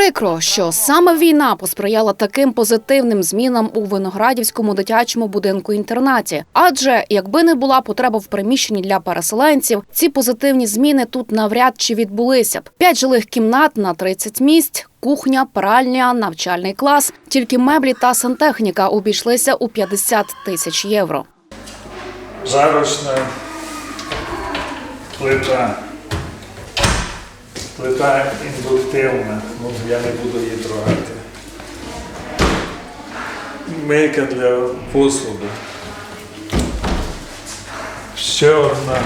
Прикро, що саме війна посприяла таким позитивним змінам у виноградівському дитячому будинку інтернаті. Адже якби не була потреба в приміщенні для переселенців, ці позитивні зміни тут навряд чи відбулися б. П'ять жилих кімнат на 30 місць. Кухня, пральня, навчальний клас, тільки меблі та сантехніка обійшлися у 50 тисяч євро. жарочна плита. Плита індуктивна, ну я не буду її трогати. Мийка для посуду. Ще одна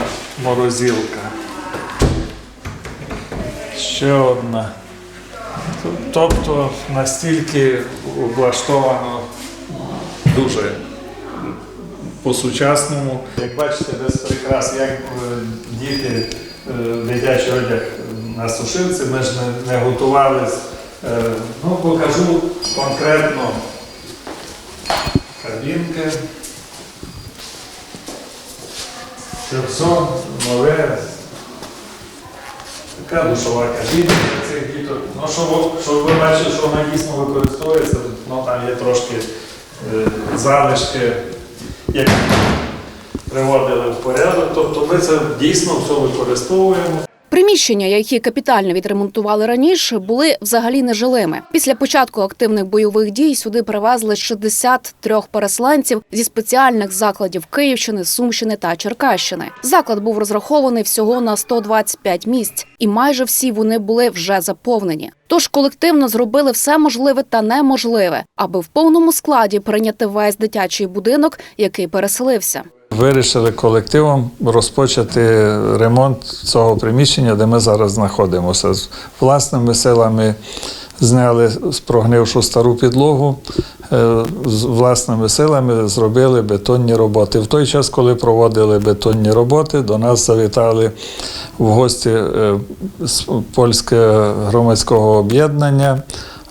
морозилка. Ще одна. Тобто настільки облаштовано дуже по-сучасному. Як бачите, без прикрас, як е, діти е, дитячий одяг на сушилці, ми ж не, не готувались. Е, Ну, покажу конкретно кабінки. Це все нове. Така душова кабінка цих діток. Ну, щоб, щоб ви бачили, що вона дійсно використовується, ну там є трошки е, залишки, які приводили в порядок. Тобто ми це дійсно все використовуємо. Приміщення, які капітально відремонтували раніше, були взагалі нежилими. Після початку активних бойових дій сюди привезли 63 переселенців зі спеціальних закладів Київщини, Сумщини та Черкащини. Заклад був розрахований всього на 125 місць, і майже всі вони були вже заповнені. Тож колективно зробили все можливе та неможливе, аби в повному складі прийняти весь дитячий будинок, який переселився. Вирішили колективом розпочати ремонт цього приміщення, де ми зараз знаходимося. З власними силами зняли прогнившу стару підлогу, е, з власними силами зробили бетонні роботи. В той час, коли проводили бетонні роботи, до нас завітали в гості е, з польського громадського об'єднання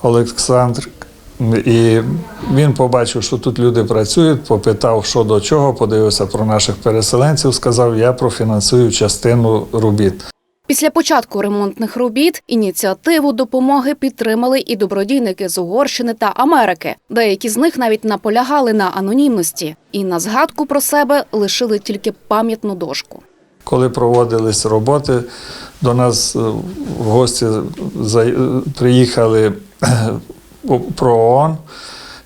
Олександр і він побачив, що тут люди працюють, попитав, що до чого, подивився про наших переселенців, сказав, я профінансую частину робіт. Після початку ремонтних робіт ініціативу допомоги підтримали і добродійники з Угорщини та Америки. Деякі з них навіть наполягали на анонімності і на згадку про себе лишили тільки пам'ятну дошку. Коли проводились роботи, до нас е, в гості приїхали про ООН,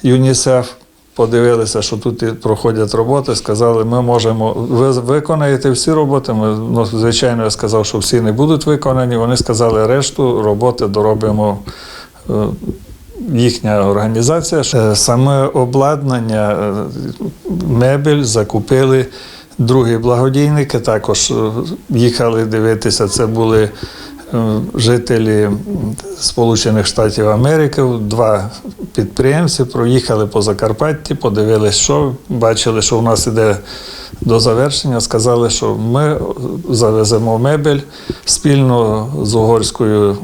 ЮНІСЕФ. Подивилися, що тут проходять роботи, сказали, ми можемо, ви виконаєте всі роботи. Ми, ну, звичайно, я сказав, що всі не будуть виконані. Вони сказали, решту роботи доробимо е, їхня організація. Е, Саме обладнання, е, мебель закупили другі благодійники. Також їхали дивитися. Це були жителі Сполучених Штатів Америки, два підприємці проїхали по Закарпатті, подивилися, що бачили, що в нас іде до завершення. Сказали, що ми завеземо мебель спільно з угорською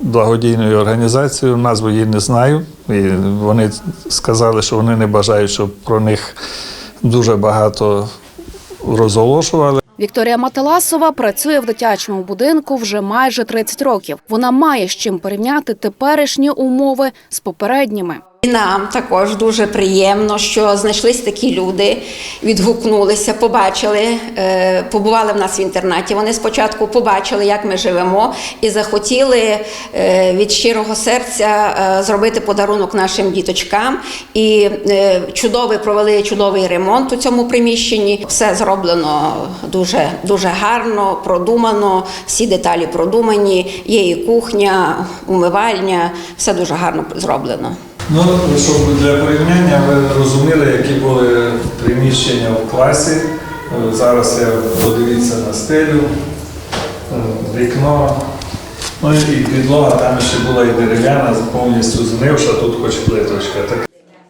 благодійною організацією. Назву її не знаю. І вони сказали, що вони не бажають, щоб про них дуже багато розголошували. Вікторія Мателасова працює в дитячому будинку вже майже 30 років. Вона має з чим порівняти теперішні умови з попередніми. Нам також дуже приємно, що знайшлись такі люди, відгукнулися, побачили, е, побували в нас в інтернаті. Вони спочатку побачили, як ми живемо, і захотіли е, від щирого серця е, зробити подарунок нашим діточкам. І чудовий провели чудовий ремонт у цьому приміщенні. Все зроблено дуже дуже гарно, продумано. Всі деталі продумані. Є і кухня, умивальня, все дуже гарно зроблено. Ну, щоб для порівняння ви розуміли, які були приміщення в класі. Е, Зараз я подивіться на стелю, е, вікно. Ну і підлога там ще була і дерев'яна, повністю згнивша, тут хоч плиточка.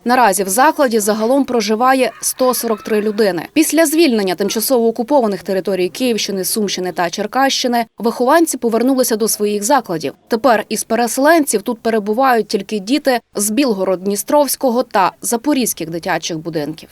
Наразі в закладі загалом проживає 143 людини. Після звільнення тимчасово окупованих територій Київщини, Сумщини та Черкащини вихованці повернулися до своїх закладів. Тепер із переселенців тут перебувають тільки діти з Білгород-Дністровського та Запорізьких дитячих будинків.